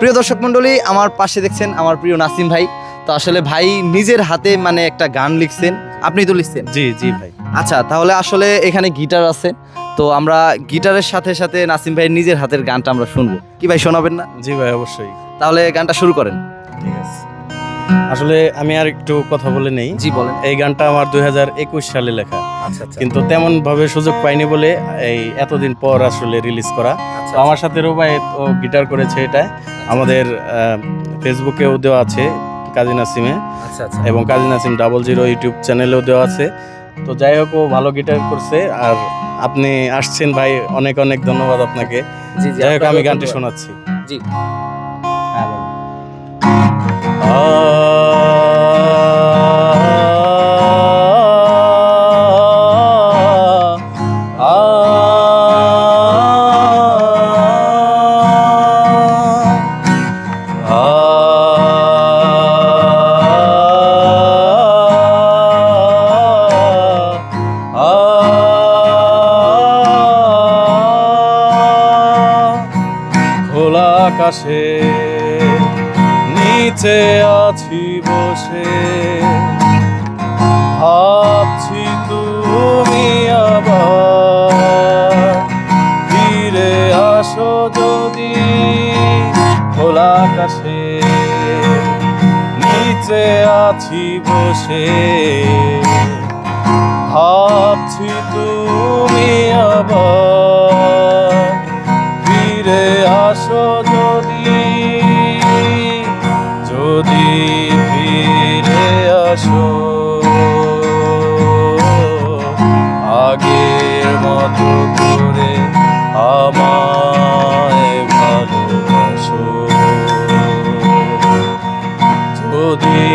প্রিয় দর্শক মন্ডলী আমার পাশে দেখছেন আমার প্রিয় নাসিম ভাই। তো আসলে ভাই নিজের হাতে মানে একটা গান লিখছেন। আপনি তো লিখছেন? জি জি ভাই। আচ্ছা তাহলে আসলে এখানে গিটার আছে। তো আমরা গিটারের সাথে সাথে নাসিম ভাই নিজের হাতের গানটা আমরা শুনব। কি ভাই শোনাবেন না? জি ভাই অবশ্যই। তাহলে গানটা শুরু করেন। ঠিক আছে। আসলে আমি আর একটু কথা বলে নেই। জি বলেন। এই গানটা আমার দু হাজার একুশ সালে লেখা। আচ্ছা আচ্ছা। কিন্তু তেমন ভাবে সুযোগ পাইনি বলে এই এতদিন পর আসলে রিলিজ করা। আচ্ছা, তো আমার সাথে রোবাই ও গিটার করেছে এটা। আমাদের ফেসবুকেও দেওয়া আছে কাজী নাসিমে। আচ্ছা আচ্ছা। এবং Kazi Nasim double zero YouTube চ্যানেলেও দেওয়া আছে। তো যাই হোক ও ভালো গিটার করছে। আর আপনি আসছেন ভাই অনেক অনেক ধন্যবাদ আপনাকে। জি জি যাই হোক আমি গানটি শোনাচ্ছি। জি। খোলা আকাশে নিচে আছি, বসে। ভাবছি তুমি আবার ফিরে আসো যদি খোলা আকাশে। নিচে আছি, বসে। ভাবছি তুমি আবার যদি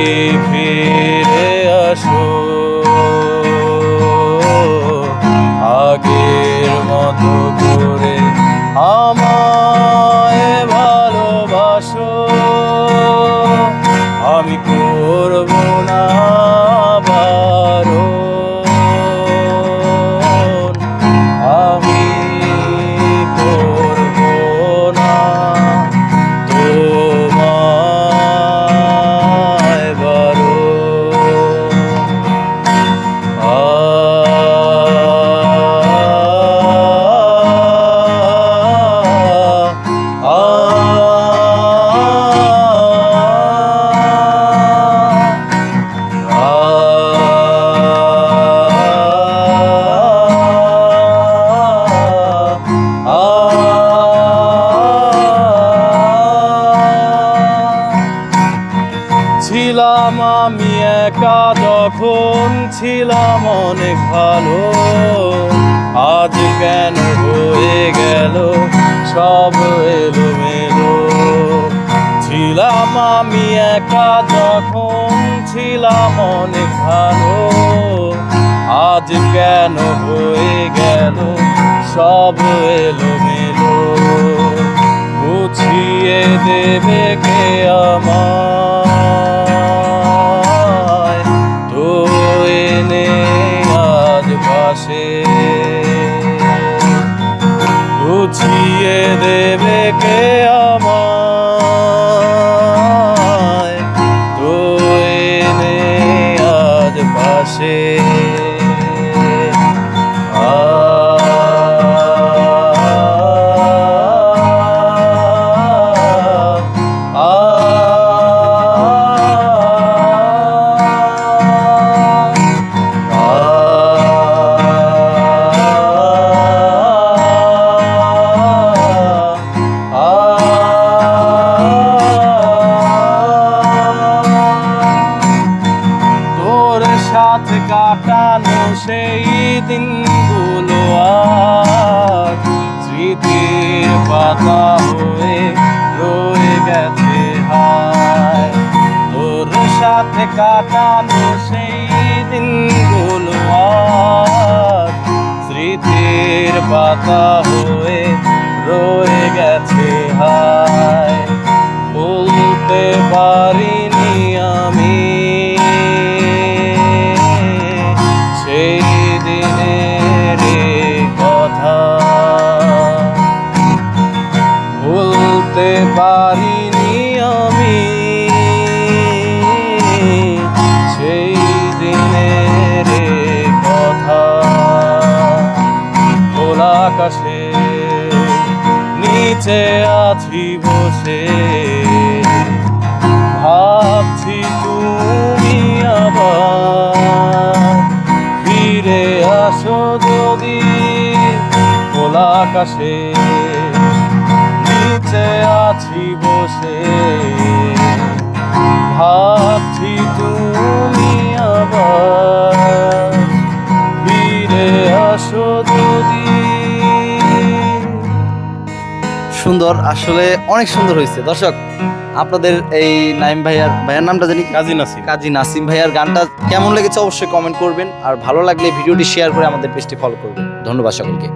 ফিরে আসো আগের মতো করে আমায় একা যখন ছিলাম অনেক ভালো, আজ কেন হয়ে গেল সব এলো মেলো ছিলাম আমি একা যখন ছিলাম অনেক ভালো, আজ কেন হয়ে গেল সব এলো মেলো বুঝিয়ে দেবে কে দেবে কে আমায় সেই দিনগুলো আর স্মৃতির পাতা হয়ে রয়ে গেছে হায়। তোর সাথে কাটানো সেই দিনগুলো আর স্মৃতির পাতা হয়ে নিচে আছি বসে। ভাবছি তুমি আবার ফিরে আসো যদি খোলা আকাশে নিচে আছি বসে। ভাবছি তুমি আবার সুন্দর আসলে অনেক সুন্দর হয়েছে। দর্শক আপনাদের এই নাইম ভাইয়ার ভাইয়ার নামটা জানি? কাজী নাসিম। কাজী নাসিম ভাইয়ার গানটা কেমন লেগেছে অবশ্যই কমেন্ট করবেন। আর ভালো লাগলে ভিডিওটি শেয়ার করে আমাদের পেজটি ফলো করবেন। ধন্যবাদ সকলকে।